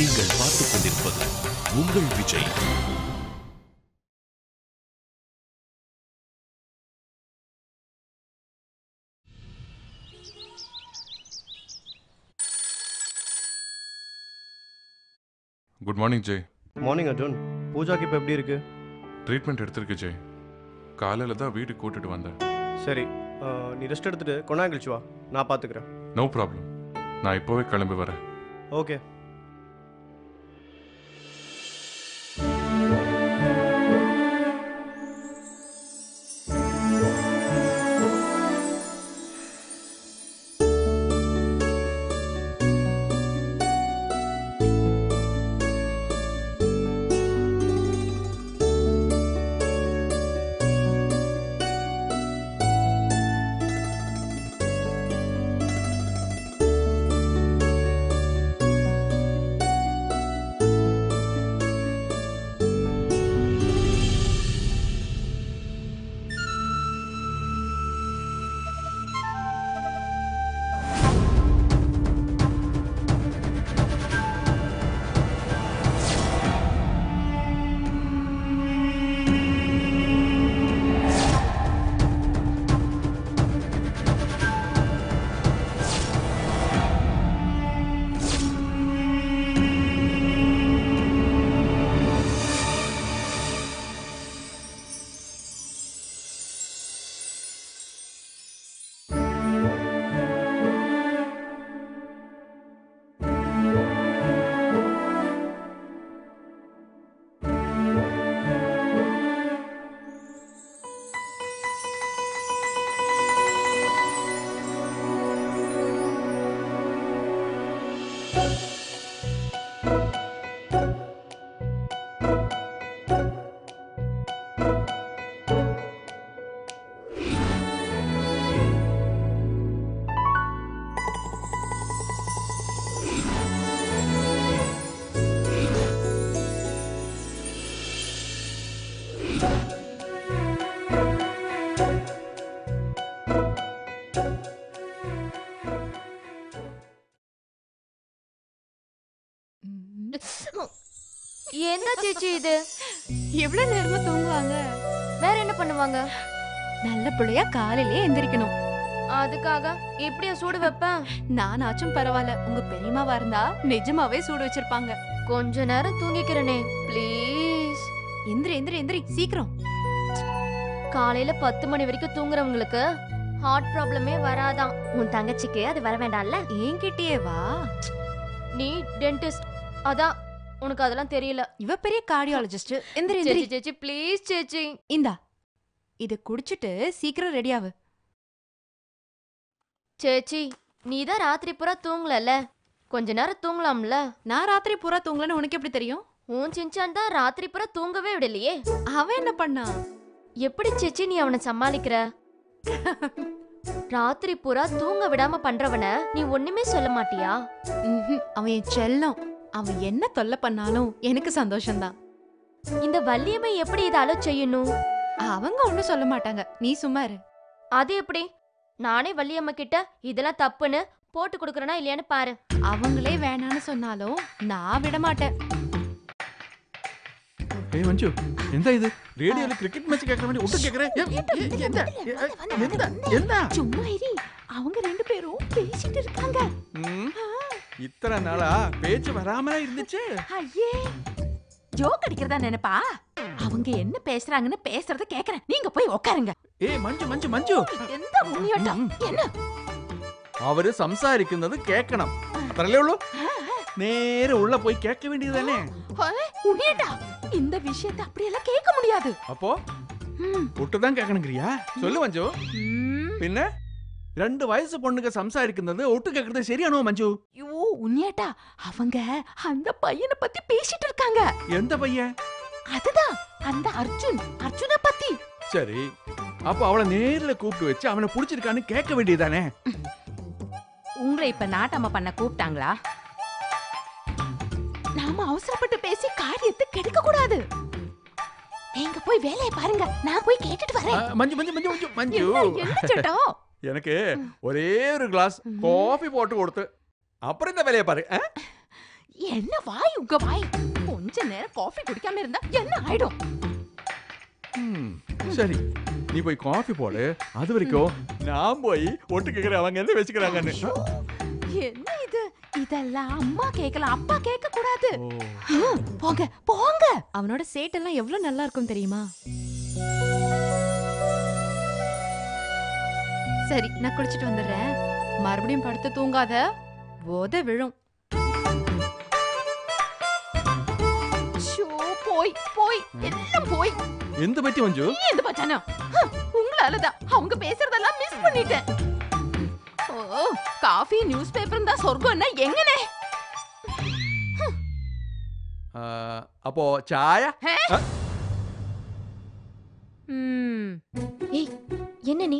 நீங்கள் பார்த்துக் கொண்டிருப்பது உங்கள் Vijay. Good morning Jai morning Arjun பூஜாக்கு இப்போ எப்படி இருக்கு? ட்ரீட்மெண்ட் எடுத்திருக்கு ஜெய் காலையில் தான் வீட்டுக்கு கூட்டிட்டு வந்தேன். சரி நீ ரெஸ்ட் எடுத்துட்டு கொண்டா கழிச்சு வா. நான் பார்த்துக்கிறேன் நோ ப்ராப்ளம் நான் இப்போவே கிளம்பி வரேன். ஓகே என்ன சேச்சி இது எவ்வளவு நேரமா தூங்குவாங்க? வேற என்ன பண்ணுவாங்க? நல்ல பிள்ளையா காலையிலே எந்திரிக்கணும். அதுக்காக இப்படியா சூடு வைப்பேன்? நானாச்சும் பரவாயில்ல. உங்க பெரியமாவா இருந்தா நிஜமாவே சூடு வச்சிருப்பாங்க. கொஞ்ச நேரம் தூங்கிக்கிறனே ப்ளீஸ் எந்திரி எந்திரி எந்திரி. சீக்கிரம். காலையில பத்து மணி வரைக்கும் தூங்குறவங்களுக்கு ஹார்ட் ப்ராப்ளமே வராதாம். உன் தங்கச்சிக்கு அது வர வேண்டாம்ல? என்கிட்டயே வா. நீ டென்டிஸ்ட் அதான் உனக்கு அதெல்லாம் தெரியல. இவ பெரிய கார்டியாலஜிஸ்ட் எந்திரி எந்திரி. சேச்சி சேச்சி ப்ளீஸ் சேச்சி இந்தா. இத குடிச்சிட்டு சீக்கிரம் ரெடி ஆகு சேச்சி நீ தான் ராத்திரி பூரா தூங்கலல கொஞ்ச நேரம் தூங்கலாம்ல? நான் ராத்திரி பூரா தூங்கலன்னு உனக்கு எப்படி தெரியும்? உன் சின்சான் தான் ராத்திரி பூரா தூங்கவே விடலையே. அவன் என்ன பண்ணா? எப்படி சேச்சி நீ அவனை சமாளிக்கிற? ராத்திரி பூரா தூங்க விடாம பண்றவன நீ ஒண்ணுமே சொல்ல மாட்டியா? அவன் என் செல்லம். அவன் என்ன தொல்லை பண்ணாலும் எனக்கு சந்தோஷம்தான் இந்த வள்ளியம்மை எப்படி இதை அலோ செய்யணும் அவங்க ஒண்ணும் சொல்ல மாட்டாங்க நீ சும்மா இரு அது எப்படி நானே வள்ளியம்மா கிட்ட இதெல்லாம் தப்புன்னு போட்டு கொடுக்கறனா இல்லையான்னு பாரு அவங்களே வேணான்னு சொன்னாலும் நான் விட மாட்டேன் ஏய் மஞ்சு எந்த இது ரேடியோல கிரிக்கெட் மேட்ச் கேக்குற மாதிரி ஒட்டு எந்த எந்த எந்த சும்மா இரி அவங்க ரெண்டு பேரும் பேசிட்டு இருக்காங்க இத்தனை நாளா பேச்சு வராமலே இருந்துச்சு? ஐயே ஜோக் அடிக்கிறதா நினைப்பா? அவங்க என்ன பேசுறாங்கன்னு பேசுறத கேக்குறேன். நீங்க போய் உட்காருங்க ஏய் மஞ்சு மஞ்சு மஞ்சு. எந்த உண்மையோட்டம் என்ன? அவரு சம்சாரிக்கிறது கேட்கணும் அத்தனை உள்ள. நேர உள்ள போய் கேட்க வேண்டியதுதானே உண்மையடா இந்த விஷயத்தை அப்படியெல்லாம் கேட்க முடியாது. அப்போ விட்டு தான் கேட்கணுங்கிறியா? சொல்லு மஞ்சு. பின்ன? ரெண்டு வயசு பொண்ணுக்கு சம்சாரிக்கிறது ஒட்டு கேட்கறது சரியானோ மஞ்சு? உண்மையாட்டா அவங்க அந்த பையனை பத்தி பேசிட்டு இருக்காங்க. எந்த பையன்? அதுதான் அந்த அர்ஜுன். அர்ஜுன பத்தி. சரி அப்ப அவளை நேர்ல கூப்பிட்டு வச்சு அவனை புடிச்சிருக்கான்னு கேட்க வேண்டியதானே உங்களை இப்ப நாட்டாம பண்ண கூப்பிட்டாங்களா? நாம அவசரப்பட்டு பேசி காரியத்தை கெடுக்க கூடாது. நீங்க போய் வேலையை பாருங்க. நான் போய் கேட்டுட்டு வரேன். மஞ்சு மஞ்சு மஞ்சு மஞ்சு மஞ்சு. என்ன சட்டம்? எனக்கு ஒரே ஒரு கிளாஸ் காஃபி போட்டு கொடுத்து. அப்புறம் இந்த வேலையை பாரு? என்ன வாய் உங்க வாய்? கொஞ்ச நேரம் காஃபி குடிக்காம இருந்தா என்ன ஆயிடும்? சரி. நீ போய் காஃபி போடு. அது வரைக்கும் நான் போய் ஒட்டு கேக்குறேன். அவங்க என்ன வச்சுக்கிறாங்கன்னு. என்ன இது? இதெல்லாம் அம்மா கேட்கலாம் அப்பா கேட்க கூடாது போங்க போங்க. அவனோட சேட்டெல்லாம் எவ்வளவு நல்லா இருக்கும் தெரியுமா? சரி நான் குளிச்சிட்டு வந்துடுறேன். மறுபடியும் படுத்து தூங்காத. போத விழும் ஷோ போய் போய் எல்லாம் போய் எந்த பத்தி மஞ்சு நீ எந்த பச்சானா உங்களாலதான் அவங்க பேசுறதெல்லாம் மிஸ் பண்ணிட்டேன் ஓ காஃபி நியூஸ் பேப்பர் தான் சொர்க்கம்னா எங்கனே ஆ, அப்போ சாயா ஏய் என்ன நீ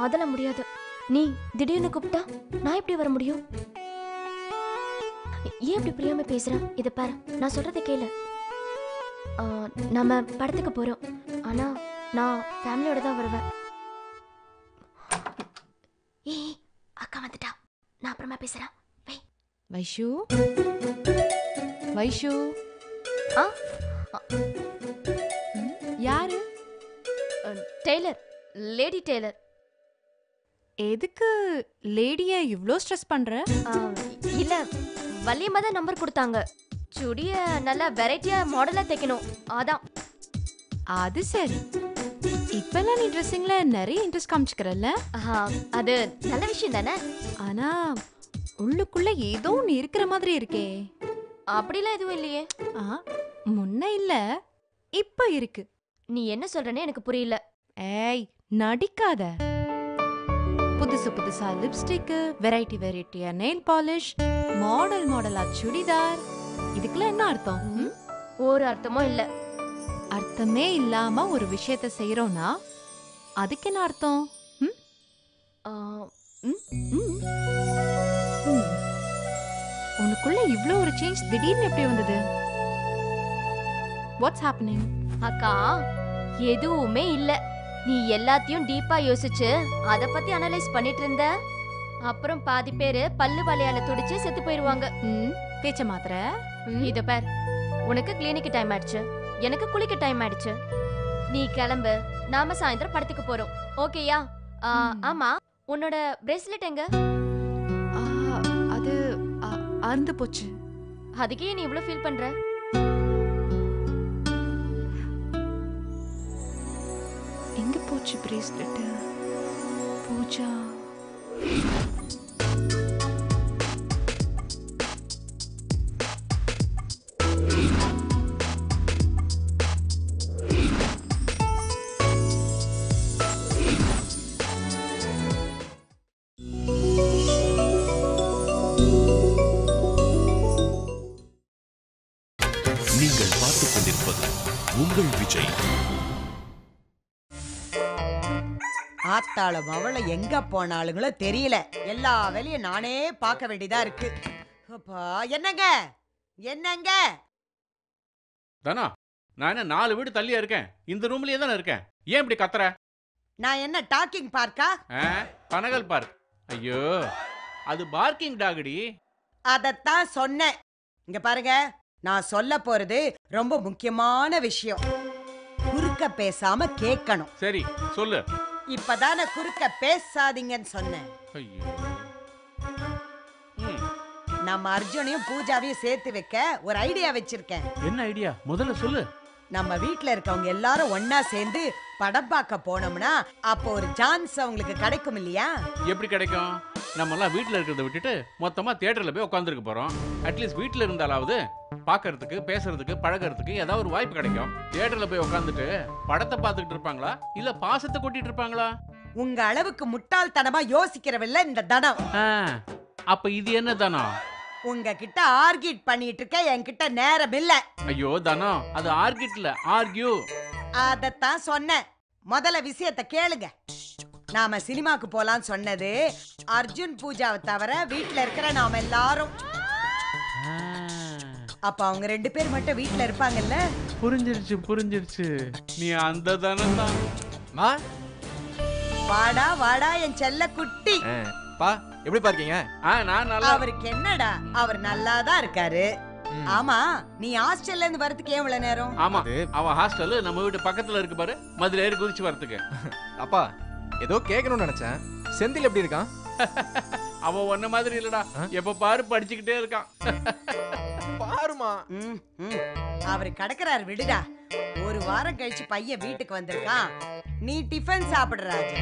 அதெல்லாம் முடியாது நீ திடீர்னு கூப்பிட்டா நான் எப்படி வர முடியும் ஏன் இப்படி புரியாம பேசுற? இத பாரு நான் சொல்றத கேளு. நம்ம படத்துக்கு போறோம். ஆனா நான் ஃபேமிலியோட தான் வருவேன். ஏய் அக்கா வந்துட்டா. நான் அப்புறமா பேசுறேன். வைஷு? வைஷு? ஆ? யாரு? டெய்லர். Lady tailor. எதுக்கு லேடிய இவ்ளோ ஸ்ட்ரெஸ் பண்ற? ஆ, இல்ல வள்ளியம்மா தான் நம்பர் கொடுத்தாங்க. சுடிய நல்லா வெரைட்டியா மாடலா தைக்கணும். அதான். அது சரி. இப்பெல்லாம் நீ ட்ரெஸ்ஸிங்ல நிறைய இன்ட்ரெஸ்ட் காமிச்சுக்கிறல்ல? அது நல்ல விஷயம் தானே? ஆனா உள்ளுக்குள்ள ஏதோ ஒன்று இருக்கிற மாதிரி இருக்கே. அப்படிலாம் எதுவும் இல்லையே. ஆ முன்ன இல்ல இப்ப இருக்கு. நீ என்ன சொல்றேன்னு எனக்கு புரியல. ஏய் நடிக்காத. புதுசு புதுசா லிப்ஸ்டிக் வெரைட்டி வெரைட்டியா நெயில் பாலிஷ் மாடல் மாடலா சுடிதார். இதுக்கெல்லாம் என்ன அர்த்தம்? ம்? ஒரு அர்த்தமும் இல்ல. அர்த்தமே இல்லாம ஒரு விஷயத்த செய்யறோம்னா அதுக்கு என்ன அர்த்தம்? ம்? ஆ, ம், ம். ம். உனக்குள்ள இவ்ளோ ஒரு சேஞ்ச் திடீர்னு எப்படி வந்தது? வாட்ஸ் ஹேப்பனிங் அக்கா எதுவுமே இல்ல. நீ எல்லாத்தையும் டீப்பா யோசிச்சு அத பத்தி அனலைஸ் பண்ணிட்டு இருந்த? அப்புறம் பாதி பேரு பல்லு வளையால துடிச்சு செத்து போயிருவாங்க. ம் பேச்ச மாத்திர இத பார் உனக்கு கிளினிக் டைம் ஆயிடுச்சு. எனக்கு குளிக்க டைம் ஆயிடுச்சு. நீ கிளம்பு நாம சாயந்தரம் படத்துக்கு போறோம். ஓகேயா ஆ, ம். ஆமா. உன்னோட பிரேஸ்லெட் எங்க? ஆ, அது அறுந்து போச்சு. அதுக்கே நீ இவ்ளோ ஃபீல் பண்ற? போச்சு பிரேஸ்லெட் பூஜா நீங்கள் ஆத்தாள மவள எங்க போனாளுங்களோ தெரியல. எல்லா வேலையும் நானே பார்க்க வேண்டியதா இருக்கு. அப்பா என்னங்க? என்னங்க? தானா நான் என்ன நாலு வீடு தள்ளியா இருக்கேன்? இந்த ரூம்லயே தானே இருக்கேன்? ஏன் இப்படி கத்துற? நான் என்ன டாக்கிங் பார்க்கா? பனகல் பார்க் ஐயோ அது பார்க்கிங் டாகடி அதத்தான் சொன்னேன். இங்க பாருங்க நான் சொல்ல போறது ரொம்ப முக்கியமான விஷயம். குறுக்க பேசாம கேட்கணும். சரி சொல்லு. இப்பதானே குறுக்க பேசாதீங்கன்னு சொன்னேன். நம்ம அர்ஜுனையும் பூஜாவையும் சேர்த்து வைக்க ஒரு ஐடியா வச்சிருக்கேன். என்ன ஐடியா? முதல்ல சொல்லு. நம்ம வீட்ல இருக்கவங்க எல்லாரும் ஒண்ணா சேர்ந்து படம் பார்க்க போனோம்னா அப்போ ஒரு சான்ஸ் அவங்களுக்கு கிடைக்கும் இல்லையா? எப்படி கிடைக்கும்? நம்ம எல்லாம் வீட்ல இருக்கிறத விட்டுட்டு மொத்தமா தியேட்டர்ல போய் உட்காந்துருக்க போறோம். அட்லீஸ்ட் வீட்ல இருந்தாலாவது பார்க்கறதுக்கு பேசுறதுக்கு பழகுறதுக்கு ஏதாவது ஒரு வாய்ப்பு கிடைக்கும். தியேட்டர்ல போய் உட்காந்துட்டு படத்தை பார்த்துக்கிட்டு இருப்பாங்களா? இல்ல பாசத்தை கொட்டிட்டு இருப்பாங்களா? உங்க அளவுக்கு முட்டாள்தனமா யோசிக்கிறவில்ல இந்த தனம். அப்ப இது என்ன தானோ உங்ககிட்ட ஆர்கிட் பண்ணிட்டு இருக்க என்கிட்ட நேரம் இல்ல. ஐயோ தானோ அது ஆர்கிட்ல ஆர்கியூ அதத்தான் சொன்னேன். முதல்ல விஷயத்த கேளுங்க. நாம சினிமாக்கு போலான்னு சொன்னது. அர்ஜுன் பூஜாவை தவிர வீட்ல இருக்கிற நாம எல்லாரும். அப்ப அவங்க ரெண்டு பேர் மட்டும் வீட்ல இருப்பாங்கல்ல? புரிஞ்சிருச்சு புரிஞ்சிருச்சு. நீ அந்த தானம் தான் வாடா வாடா என் செல்ல குட்டி. பா எப்படி இருக்கீங்க? ஆ நான் நல்லா அவருக்கு என்னடா அவர் நல்லா தான் இருக்காரு. ஆமா நீ ஹாஸ்டல்ல இருந்து வரதுக்கு ஏன் இவ்வளவு நேரம்? ஆமா அவன் ஹாஸ்டல் நம்ம வீட்டு பக்கத்துல இருக்கு பாரு மதுரை ஏறி குதிச்சு வரதுக்கு. அப்பா ஏதோ கேட்கணும்னு நினைச்சேன். செந்தில் எப்படி இருக்கான்? அவன் ஒன்ன மாதிரி இல்லடா? எப்ப பாரு படிச்சுக்கிட்டே இருக்கான். பாருமா ம், ம். அவரு கடக்குறாரு விடுடா. ஒரு வாரம் கழிச்சு பையன் வீட்டுக்கு வந்திருக்கான். நீ டிஃபன் சாப்பிடு ராஜா.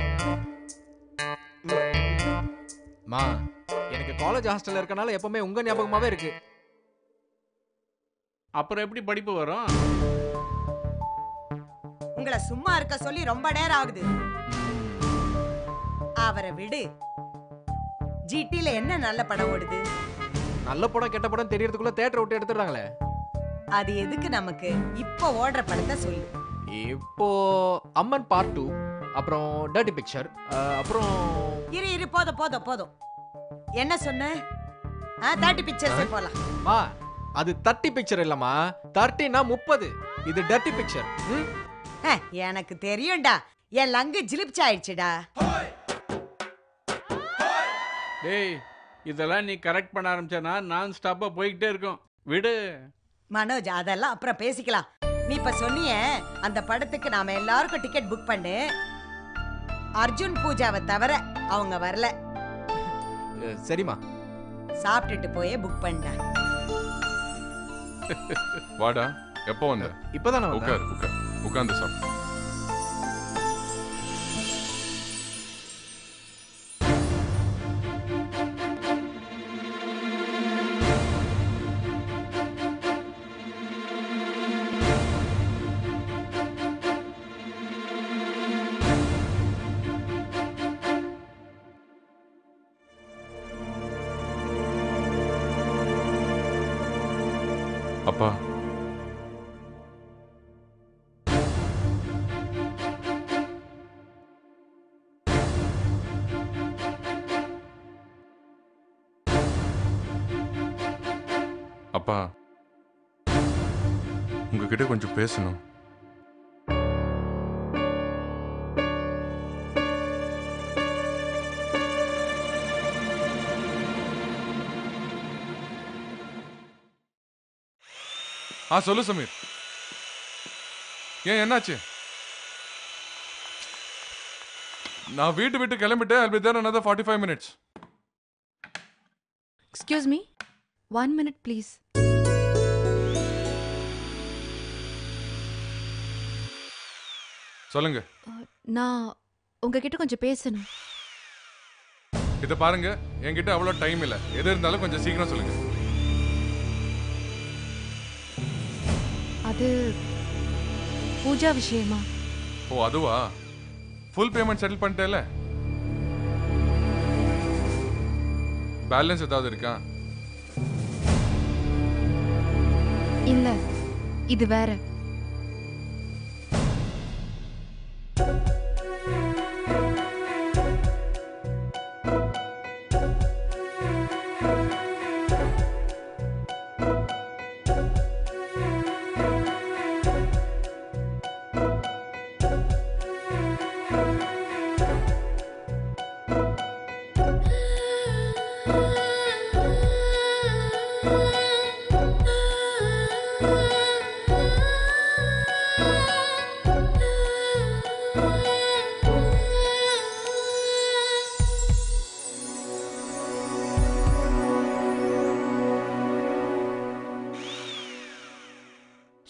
மா எனக்கு காலேஜ் ஹாஸ்டல்ல இருக்கனால எப்பவுமே உங்க ஞாபகமாவே இருக்கு. அப்புறம் எப்படி படிப்பு வரும்? உங்களை சும்மா இருக்க சொல்லி ரொம்ப நேரம் ஆகுது. அவரை விடு ஜிடில என்ன நல்ல படம் ஓடுது? நல்ல படம் கெட்ட படம் தெரியறதுக்குள்ள தேட்டர் விட்டு எடுத்துடுறாங்களே. அது எதுக்கு நமக்கு? இப்போ ஓடுற படத்தை சொல்லு. இப்போ அம்மன் பார்ட் டூ அப்புறம் டர்ட்டி பிக்சர் அப்புறம் இரு இரு போதும் போதும் போதும். என்ன சொன்ன? தேர்ட்டி பிக்சர்ஸே போலாம். மா அது தர்ட்டி பிக்சர் இல்லம்மா. தர்ட்டினா முப்பது. இது டர்ட்டி பிக்சர் ம்? எனக்கு தெரியும்டா. என் லங்கு ஜிலிப்ஸ் ஆயிடுச்சுடா டேய் இதெல்லாம் நீ கரெக்ட் பண்ண ஆரம்பிச்சனா நான் ஸ்டாப்பா போய்கிட்டே இருக்கும். விடு. மனோஜ் அதெல்லாம் அப்புறம் பேசிக்கலாம். நீ இப்ப சொன்னியே அந்த படத்துக்கு நாம எல்லாருக்கும் டிக்கெட் புக் பண்ணு. அர்ஜுன் பூஜாவை தவிர அவங்க வரல. சரிம்மா. சாப்பிட்டுட்டு போயே புக் பண்ணிட்டேன். வாடா எப்போ வந்த? இப்பதானே. உட்கார் உட்கார் உட்கார்ந்து சாப்பிடு. உங்ககிட்ட கொஞ்சம் பேசணும். ஆ சொல்லு சமீர். ஏன் என்னாச்சு? நான் வீட்டு விட்டு கிளம்பிட்டேன். I'll be there another 45 minutes. Excuse me one minute please சொல்லுங்க. நான் உங்ககிட்ட கொஞ்சம் பேசணும். இத பாருங்க. என்கிட்ட அவ்வளோ டைம் இல்ல. எது இருந்தாலும் கொஞ்சம் சீக்கிரம் சொல்லுங்க. அது பூஜா விஷயமா? ஓ அதுவா? ஃபுல் பேமெண்ட் செட்டில் பண்ணிட்டேல? பேலன்ஸ் ஏதாவது இருக்கா? இல்ல. இது வேற.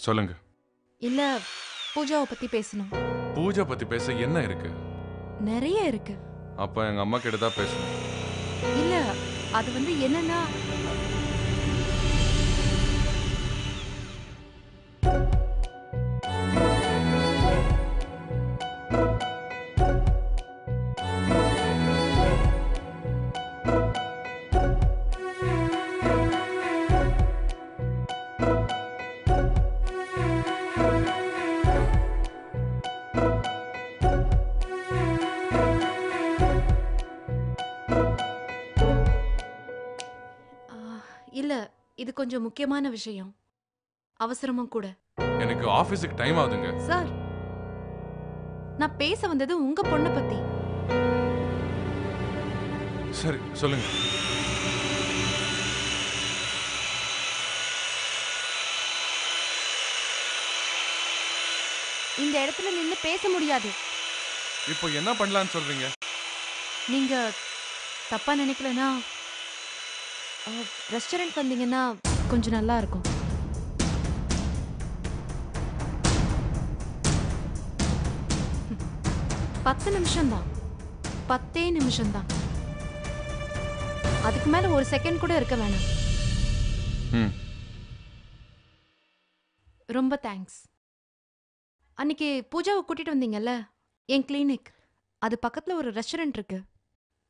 சொல்லுங்க. இல்ல பூஜாவை பத்தி பேசணும். பூஜை பத்தி பேச என்ன இருக்கு? நிறைய இருக்கு. அப்ப எங்க அம்மா கிட்ட தான் பேசணும். இல்ல அது வந்து என்னன்னா கொஞ்சம் முக்கியமான விஷயம். அவசரமும் கூட. எனக்கு ஆபீஸுக்கு டைம் ஆகுதுங்க. சார் நான் பேச வந்தது உங்க பொண்ணை பத்தி. சரி சொல்லுங்க. இந்த இடத்துல நின்னு பேச முடியாது. இப்போ என்ன பண்ணலாம்னு சொல்றீங்க? நீங்க தப்பா நினைக்கலனா ரெஸ்டாரண்ட் வந்தீங்கன்னா கொஞ்சம் நல்லா இருக்கும். பத்து நிமிஷம்தான். பத்தே நிமிஷம்தான். அதுக்கு மேல ஒரு செகண்ட் கூட இருக்க வேணாம். ம். ரொம்ப தேங்க்ஸ் அன்னைக்கு பூஜாவை கூட்டிட்டு வந்தீங்கல்ல? என் கிளினிக் அது பக்கத்துல ஒரு ரெஸ்டாரண்ட் இருக்கு.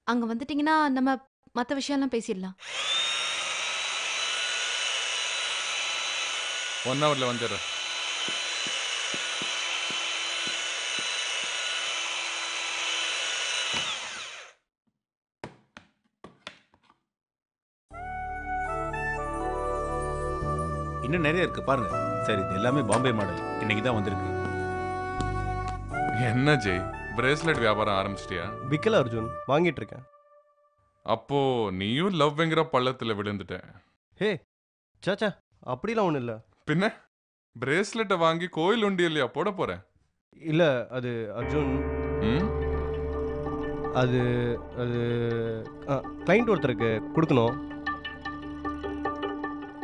அங்க வந்துட்டீங்கன்னா நம்ம மற்ற விஷயம்லாம் பேசிடலாம். ஒன் ஹவர்ல வந்துடுறேன் இன்னும் நிறைய இருக்கு பாருங்க. சரி இது எல்லாமே பாம்பே மாடல். இன்னைக்கு தான் வந்திருக்கு. என்ன ஜெய்? பிரேஸ்லெட் வியாபாரம் ஆரம்பிச்சிட்டியா? விக்கல அர்ஜுன். வாங்கிட்டு இருக்கேன். அப்போ நீயும் லவ்ங்கிற பள்ளத்துல விழுந்துட்ட. ஹே சாச்சா அப்படிலாம் ஒன்றும் இல்லை. பின்ன பிரேஸ்லெட்டை வாங்கி கோயில் உண்டியல்லையா போட போற? இல்லை அது அர்ஜுன். ம்? அது அது கிளைண்ட் ஒருத்தருக்கு கொடுக்கணும்.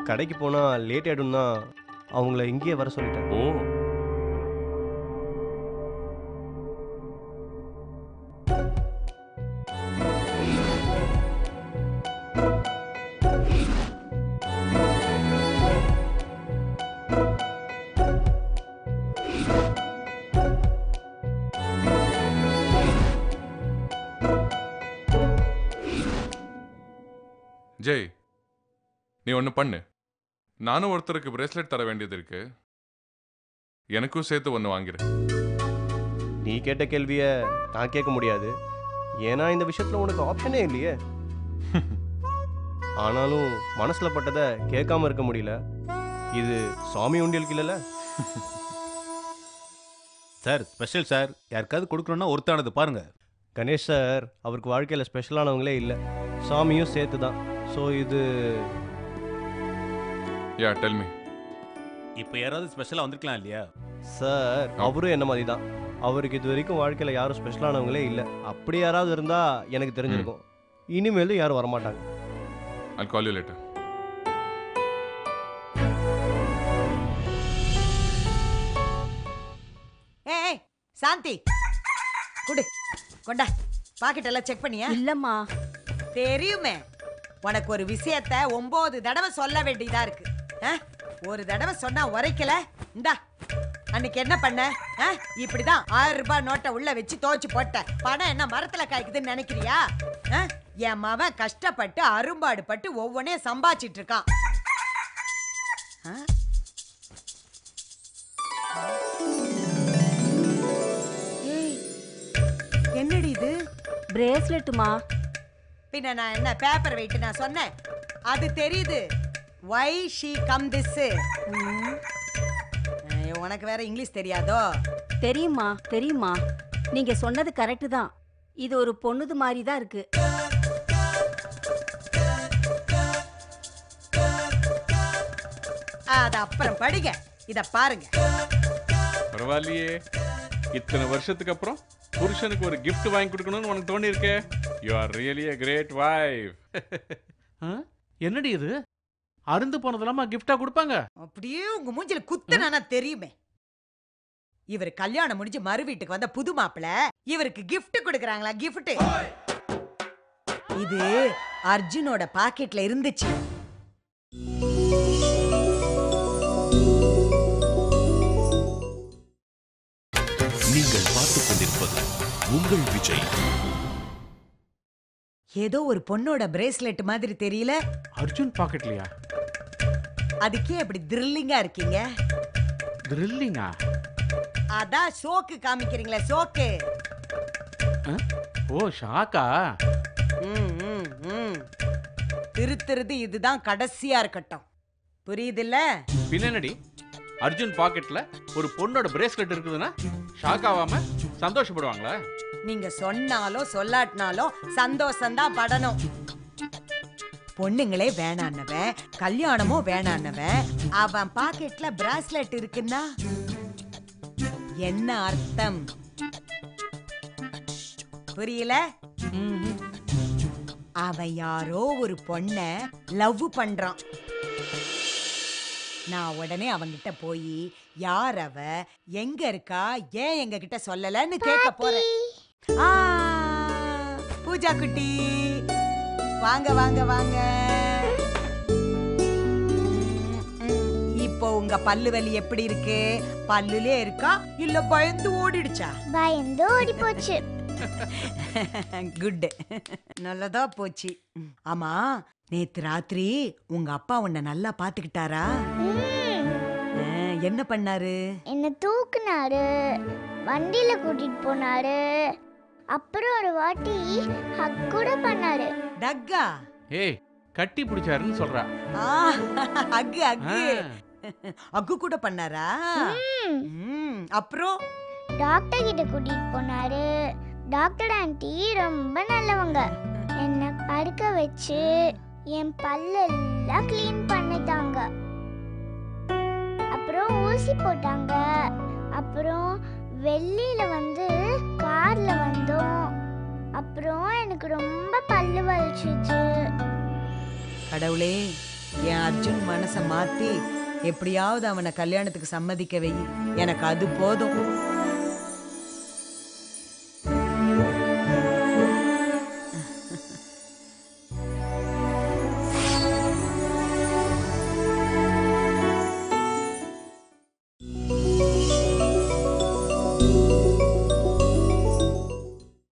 கடைக்கு போனால் லேட் ஆகிடும் தான் அவங்கள இங்கேயே வர சொல்லிட்டேன். ஓ. பண்ணு. நானும் ஒருத்தருக்கு பிரேஸ்லெட் தர வேண்டியது இருக்கு. எனக்கும் சேர்த்து ஒன்று வாங்கிறேன் நீ கேட்ட கேள்வியை நான் கேட்க முடியாது. ஏன்னா இந்த விஷயத்தில் உனக்கு ஆப்ஷனே இல்லையே. ஆனாலும் மனசில் பட்டதை கேட்காம இருக்க முடியல. இது சாமி உண்டியலுக்கு இல்லைல்ல சார் ஸ்பெஷல் சார். யாருக்காவது கொடுக்கணும்னா ஒருத்தானது பாருங்க. கணேஷ் சார் அவருக்கு வாழ்க்கையில் ஸ்பெஷலானவங்களே இல்லை. சாமியும் சேர்த்து தான் ஸோ இது யா டெல் மீ இப்போ யாராவது ஸ்பெஷலாக வந்திருக்கலாம் இல்லையா? சார் அவரும் என்ன மாதிரி தான் அவருக்கு இது வரைக்கும் வாழ்க்கையில் யாரும் ஸ்பெஷலானவங்களே இல்லை. அப்படி யாராவது இருந்தால் எனக்கு தெரிஞ்சிருக்கும். இனிமேலும் யாரும் வரமாட்டாங்க. I'll call you later. ஏய் சாந்தி. குடு. கொண்டா. பாக்கெட் எல்லாம் செக் பண்ணியா? இல்லம்மா. தெரியுமே. உனக்கு ஒரு விஷயத்த ஒன்பது தடவை சொல்ல வேண்டியதா இருக்கு? ஒரு தடவை சொன்னா உரைக்கல. இந்தா அன்னைக்கு என்ன பண்ண? ஆ? இப்படிதான் ஆயிரம் ரூபாய் நோட்டை உள்ள வச்சு துவச்சு போட்ட. பணம் என்ன மரத்துல காய்க்குதுன்னு நினைக்கிறியா? ஆ? என் மவன் கஷ்டப்பட்டு அரும்பாடு பட்டு ஒவ்வொன்றையும் சம்பாதிச்சிட்டு இருக்கான். என்னடி இது? பிரேஸ்லெட்டுமா பின்ன நான் என்ன பேப்பர் வெயிட் நான் சொன்னேன்? அது தெரியுது. வை ஷீ கம் திஸ் உனக்கு வேற இங்கிலீஷ் தெரியாதோ? தெரியுமா தெரியுமா? நீங்க சொன்னது கரெக்டு தான். இது ஒரு பொண்ணுது மாதிரி தான் இருக்கு. அது அப்புறம் படிங்க. இத பாருங்க. பரவாயில்லையே. இத்தனை வருஷத்துக்கு அப்புறம் புருஷனுக்கு ஒரு gift வாங்கி கொடுக்கணும்னு உனக்கு தோணி இருக்கே you are really a great wife என்னடி இது? அருந்து போனதெல்லாமா gift-ஆ கொடுப்பாங்க? அப்படியே உங்க மூஞ்சில குத்துனா தெரியுமே? இவர் கல்யாணம் முடிஞ்சு மறு வீட்டுக்கு வந்த புது மாப்பிள இவருக்கு gift கொடுக்கறாங்களா gift? இது அர்ஜுனோட பாக்கெட்ல இருந்துச்சு. ஏதோ ஒரு பொண்ணோட பிரேஸ்லெட் மாதிரி தெரியல. அர்ஜுன் பாக்கெட்லையா? அதுக்கே அப்படி த்ரில்லிங்கா இருக்கீங்க. த்ரில்லிங்கா அதான் ஷோக்கு காமிக்கிறீங்களே ஷோக்கு ஓ ஷாக்கா ம், ம், ம். திருத்துறது இதுதான் கடைசியா இருக்கட்டும். புரியுதுல்ல? பின்னடி அர்ஜுன் பாக்கெட்ல ஒரு பொண்ணோட பிரேஸ்லெட் இருக்குதுன்னா? ஷாக் ஆகாம சந்தோஷப்படுவாங்களா? நீங்க சொன்னாலும் சொல்லாட்டினாலும் சந்தோஷம்தான் படணும். பொண்ணுங்களே வேணான்னவன் கல்யாணமும் வேணான்னவன் அவன் பாக்கெட்ல பிராஸ்லெட் இருக்குன்னா? என்ன அர்த்தம்? புரியல? அவன் யாரோ ஒரு பொண்ண லவ் பண்றான். நான் உடனே அவங்கிட்ட போய் யார் அவ? எங்க இருக்கா? ஏன் எங்க கிட்ட சொல்லலன்னு கேட்க போறேன் ஆ, பூஜா குட்டி. வாங்க வாங்க வாங்க. இப்போ உங்க பல்லு வலி எப்படி இருக்கு? பல்லுலே இருக்கா? இல்ல பயந்து ஓடிடுச்சா? பயந்து ஓடி போச்சு. குட் நல்லதா போச்சு. ஆமா நேத்து ராத்திரி உங்க அப்பா உன்னை நல்லா பாத்துக்கிட்டாரா? என்ன பண்ணாரு? என்ன தூக்குனாரு. வண்டியில கூட்டிட்டு போனாரு. அப்புறம் ஒரு வாட்டி ஹக் கூட பண்ணாரு. டக்கா? ஏய் கட்டி பிடிச்சாருன்னு சொல்றா. ஆ, அக்கு அக்கு அக்கு கூட பண்ணாரா? ம், அப்புறம்? டாக்டர் கிட்ட கூட்டிட்டு போனாரு. டாக்டர் ஆண்டி ரொம்ப நல்லவங்க. என்ன படுக்க வச்சு என் பல்லெல்லாம் க்ளீன் பண்ணிட்டாங்க. அப்புறம் ஊசி போட்டாங்க. அப்புறம் வெள்ளியில வந்து கார்ல வந்தோம். அப்புறம் எனக்கு ரொம்ப பல்லு வலிச்சிச்சு. கடவுளே என் அர்ஜுன் மனசை மாத்தி எப்படியாவது அவனை கல்யாணத்துக்கு சம்மதிக்க வை. எனக்கு அது போதும்.